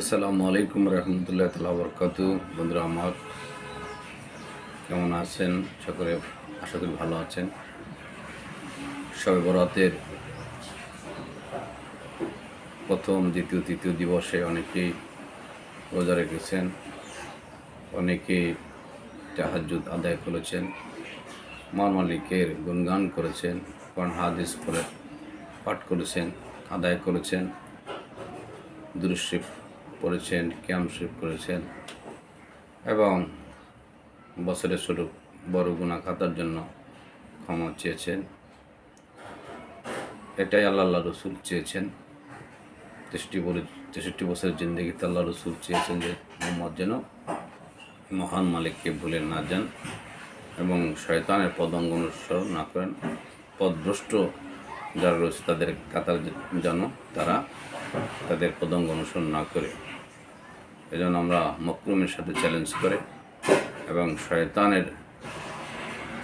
আসসালামু আলাইকুম রহমতুল্লাহ তালা বরকাত বন্ধুরা, আমার কেমন আছেন? সকলে আশা করি ভালো আছেন। সবে বরাতের প্রথম, দ্বিতীয়, তৃতীয় দিবসে অনেকেই রোজা রেখেছেন, অনেকেই তাহাজুদ আদায় করেছেন মার মালিকের গুণগান করেছেন, কোরআন, হাদিস করে পাঠ করেছেন, আদায় করেছেন দুরুশিফ পড়েছেন ক্যাম শরীফ করেছেন এবং বছরের ছোট বড় গুণা খাতার জন্য ক্ষমা চেয়েছেন। এটাই আল্লাহ রসুল চেয়েছেন। তেষট্টি বলে, তেষট্টি বছরের জিন্দগিতে আল্লাহ রসুল চেয়েছেন যে মোহাম্মদ যেন মহান মালিককে ভুলে না যান এবং শয়তানের পদঙ্গ অনুসরণ না করেন। পদভ্রষ্ট যারা রয়েছে তাদের কাতার যেন তারা তাদের পদঙ্গ অনুসরণ না করে। এজন্য আমরা মকরুমের সাথে চ্যালেঞ্জ করে এবং শয়তানের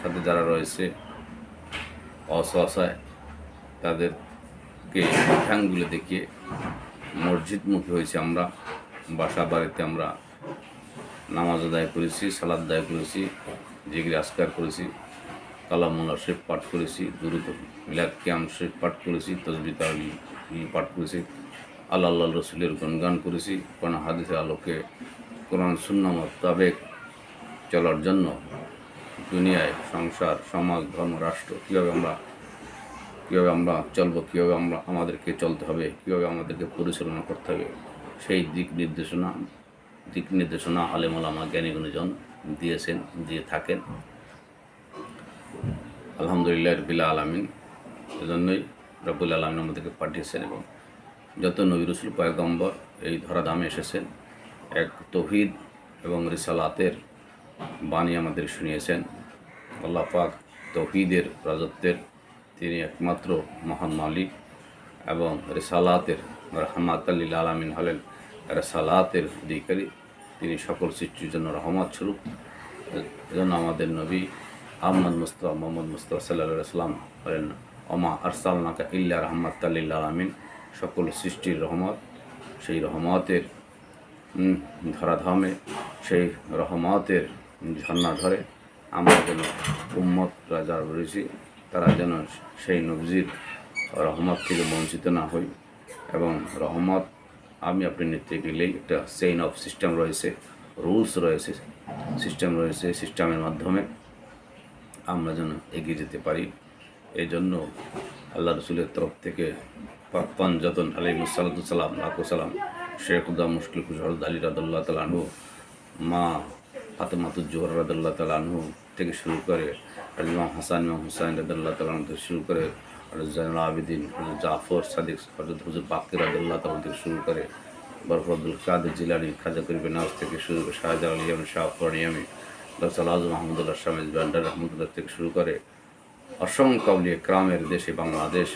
সাথে যারা রয়েছে, অসহায়, তাদেরকে ঠ্যাংগুলো দেখিয়ে মসজিদমুখী হয়েছে আমরা, বাসা বাড়িতে আমরা নামাজ আদায় করেছি সালাদ আদায় করেছি জিগির আসকার করেছি কালামুল্লা শেফ পাঠ করেছি, দুরুদ মিলাদ ক্যাম শেফ পাঠ করেছি তসবি তাহলি পাঠ করেছি। আল্লাহ আল্লাহ রসুলের গুণগান করেছি, কোরআন, হাদিসের আলোকে, কোরআন শূন্য মোতাবেক চলার জন্য দুনিয়ায় সংসার, সমাজ, ধর্ম, রাষ্ট্র, কীভাবে আমরা কীভাবে আমরা চলবো, কীভাবে আমরা আমাদেরকে চলতে হবে, কীভাবে আমাদেরকে পরিচালনা করতে হবে, সেই দিক নির্দেশনা দিক নির্দেশনা আলেমালামা জ্ঞানী গুণীজন দিয়েছেন, দিয়ে থাকেন। আলহামদুলিল্লাহ রবিল্লা আলমিন, এজন্যই রবুল আলমিন আমাদেরকে পাঠিয়েছেন এবং যত নবী রসুল পয়গম্বর এই ধরাধামে এসেছেন, এক তহিদ এবং রিসালাতের বাণী আমাদের শুনিয়েছেন। আল্লাহ পাক তহিদের রাজত্বের তিনি একমাত্র মহান মালিক এবং রেসালাতের রহমাত আল্লিল আলমিন হলেন। রেসালাতের অধিকারী, তিনি সকল সৃষ্টির জন্য রহমত স্বরূপ। এজন্য আমাদের নবী আহমদ মুস্তফা, মোহাম্মদ মুস্তফা সাল্লা সাল্লাম হলেন অমা আরসালনাকা ইল্লা রহমত আল্লিল আলমিন। সকল সৃষ্টির রহমত, সেই রহমতের ধরাধামে, সেই রহমতের ঝর্ণা ধরে আমরা যেন উম্মত রাজা রয়েছি তারা যেন সেই নবজির রহমত থেকে বঞ্চিত না হই এবং রহমত, আমি আপনি নিতে গেলেই একটা চেইন অফ সিস্টেম রয়েছে রুলস রয়েছে সিস্টেম রয়েছে সিস্টেমের মাধ্যমে আমরা যেন এগিয়ে যেতে পারি। এই জন্য আল্লাহ রসুলের তরফ থেকে পাকপান যতন আলিম আলিমুসালাম লাকুসালাম শেখ উদ্দাম, মুশকিল খুশহরদ আলী রাদুল্লাহ তালানহু মা ফাতেমাতুজ্জোহর রাদুল্লাহ তালানহু থেকে শুরু করে ইমাম হাসান, ইমাম হুসাইন রাদুল্লাহ তালান থেকে শুরু করে আর আবিদিন জাফর সাদিক হজরত হুজুর বাকির রাদুল্লাহ তালান থেকে শুরু করে বরফ আব্দুল কাদের জিলানি, খাজা করিবে নাজ থেকে শুরু করে শাহজাহ আলিয়াম শাহ ফরিয়ামি ডক্টর আজম মাহমুদুল্লাহ শামিজ বান্ডার রহমতুল্লাহ থেকে শুরু করে অসংখ্য আউলিয়া ক্রামের দেশে বাংলাদেশ,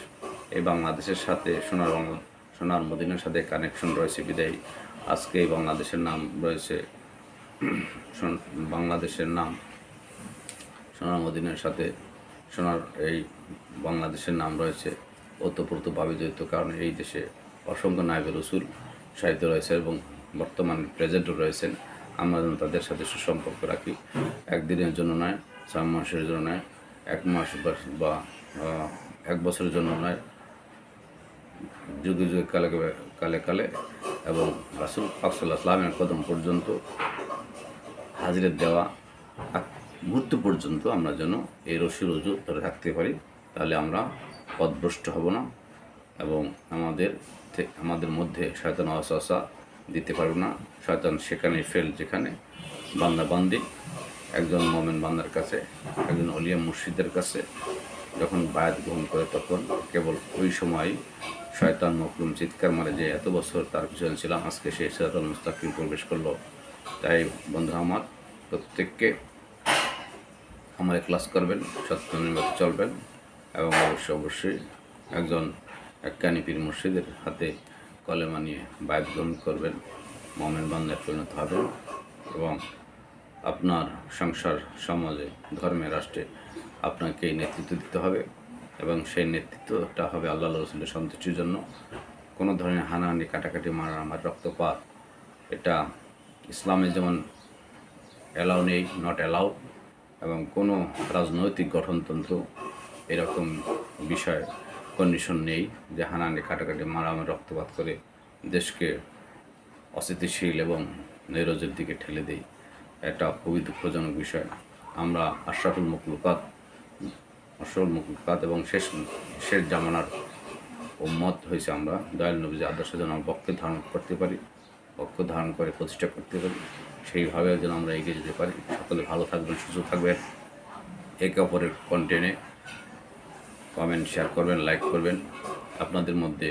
এই বাংলাদেশের সাথে সোনার বাংলা, সোনার মদিনার সাথে কানেকশন রয়েছে বিদায়। আজকে এই বাংলাদেশের নাম রয়েছে বাংলাদেশের নাম, সোনার মদিনার সাথে সোনার এই বাংলাদেশের নাম রয়েছে। ওতপ্রোতভাবে জড়িত কারণ এই দেশে অসংখ্য নায়ক রসুল সাহিত্য রয়েছে এবং বর্তমান প্রেজেন্টও রয়েছেন। আমরা যেন তাদের সাথে সুসম্পর্ক রাখি। একদিনের জন্য নয়, ছয় মাসের জন্য নয় এক মাস বা- এক বছরের জন্য নয়। যুগে যুগে কালে কালে কালে এবং রাসুল পাকসাল্লাহ ইসলামের কদম পর্যন্ত হাজিরের দেওয়া মুহূর্ত পর্যন্ত আমরা যেন এই রশি রজু ধরে থাকতে পারি, তাহলে আমরা পদভ্রষ্ট হব না এবং আমাদের আমাদের মধ্যে শয়তান অসা দিতে পারবে না। শয়তান সেখানে ফেল যেখানে, বান্দা বান্দি। একজন মোমেন বান্দার কাছে, একজন অলিয়া মুর্শিদের কাছে যখন বায়াত গ্রহণ করে তখন কেবল ওই সময় শয়তান মকরুম চিৎকার মারে যে এত বছর তার পিছনে ছিলাম আজকে সে সেরাতুল মুস্তাকিম প্রবেশ করল। তাই বন্ধুরা আমার, প্রত্যেককে আমার ক্লাস করবেন সত্যের মতো চলবেন এবং অবশ্যই অবশ্যই একজন এক কানিপির মুর্শিদের হাতে কলেমা নিয়ে বায়াত গ্রহণ করবেন, মমেন বান্দায় পরিণত হবেন এবং আপনার সংসার, সমাজে, ধর্মে, রাষ্ট্রে আপনাকে নেতৃত্ব দিতে হবে এবং সেই নেতৃত্বটা হবে আল্লাহ রসুলের সন্তুষ্টির জন্য। কোনো ধরনের হানাহানি, কাটাকাটি, মারামারি, রক্তপাত, এটা ইসলামে যেমন অ্যালাউ নেই নট অ্যালাউ এবং কোনো রাজনৈতিক গঠনতন্ত্র এরকম বিষয় কন্ডিশন নেই যে হানানি কাটাকাটি, মারামারি, রক্তপাত করে দেশকে অস্থিতিশীল এবং নৈরাজ্যের দিকে ঠেলে দেই এটা খুবই দুঃখজনক বিষয়। আমরা আশরাফুল মকলুকাত আশরাফুল মকলুকাত এবং শেষ শেষ জামানার উম্মত হয়েছে আমরা। দয়াল নবীজ আদর্শ যেন আমরা পক্ষে ধারণ করতে পারি, পক্ষ ধারণ করে প্রতিষ্ঠা করতে পারি সেইভাবে যেন আমরা এগিয়ে যেতে পারি। সকলে ভালো থাকবেন, সুস্থ থাকবেন। একে অপরের কন্টেন্টে কমেন্ট শেয়ার করবেন লাইক করবেন। আপনাদের মধ্যে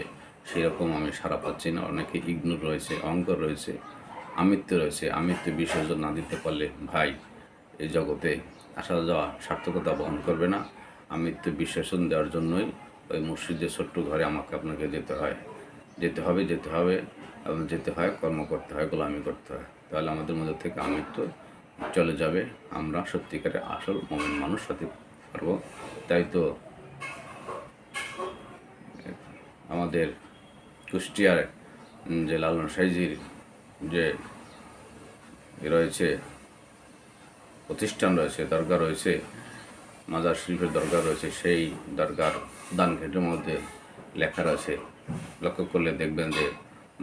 সেই রকম আমি সারা পাচ্ছি না। অনেকে ইগনোর রয়েছে, অহংকার রয়েছে। আমিত্ব রয়েছে, আমিত্ব বিসর্জন না দিতে পারলে ভাই এই জগতে আসা যাওয়া সার্থকতা বহন করবে না। আমিত্ব বিসর্জন দেওয়ার জন্যই ওই মসজিদের ছোট্ট ঘরে আমাকে আপনাকে যেতে হয়। যেতে হবে যেতে হবে, এবং যেতে হয়, কর্ম করতে হয়, গোলামি করতে হয়। তাহলে আমাদের মধ্যে থেকে আমিত্ব চলে যাবে। আমরা সত্যিকারের আসল মমিন মানুষ হতে পারব। তাই তো আমাদের কুষ্টিয়ার যে লালন সাইজির যে রয়েছে, প্রতিষ্ঠান রয়েছে, দরগা রয়েছে, মাজার শরীফের দরগা রয়েছে, সেই দরগার দান ঘেটের মধ্যে লেখা রয়েছে। লক্ষ্য করলে দেখবেন যে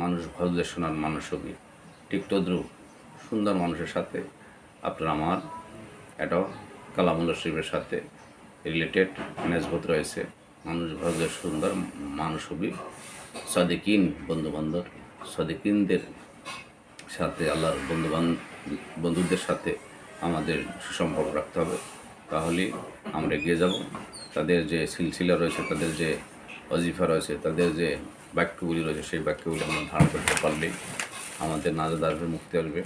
মানুষ ভজলে শোনার মানুষ হবে ঠিক তদ্রুপ সুন্দর মানুষের সাথে আপনার আমার এটাও কালামুল্লা শরীফের সাথে রিলেটেড নেসবত রয়েছে। মানুষ ভজলে সুন্দর মানুষ হবে সদিকিন বন্ধুবান্ধব, সদিকিনদের সাথে আল্লাহর বন্ধু বন্ধুদের সাথে আমাদের সুসম্পর্ক রাখতে হবে। তাহলে আমরা এগিয়ে যাব। তাদের যে সিলসিলা রয়েছে, তাদের যে অজিফা রয়েছে, তাদের যে বাক্যগুলি রয়েছে, সেই বাক্যগুলি আমরা ধারণ করতে পারলে আমাদের নাজাদ আসবে, মুক্তি আসবে।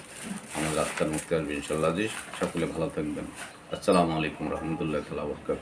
আমাদের আত্মার মুক্তি আসবে ইনশাল্লাহ সকলে ভালো থাকবেন। আসসালামু আলাইকুম রহমতুল্লাহ তালা বরকাত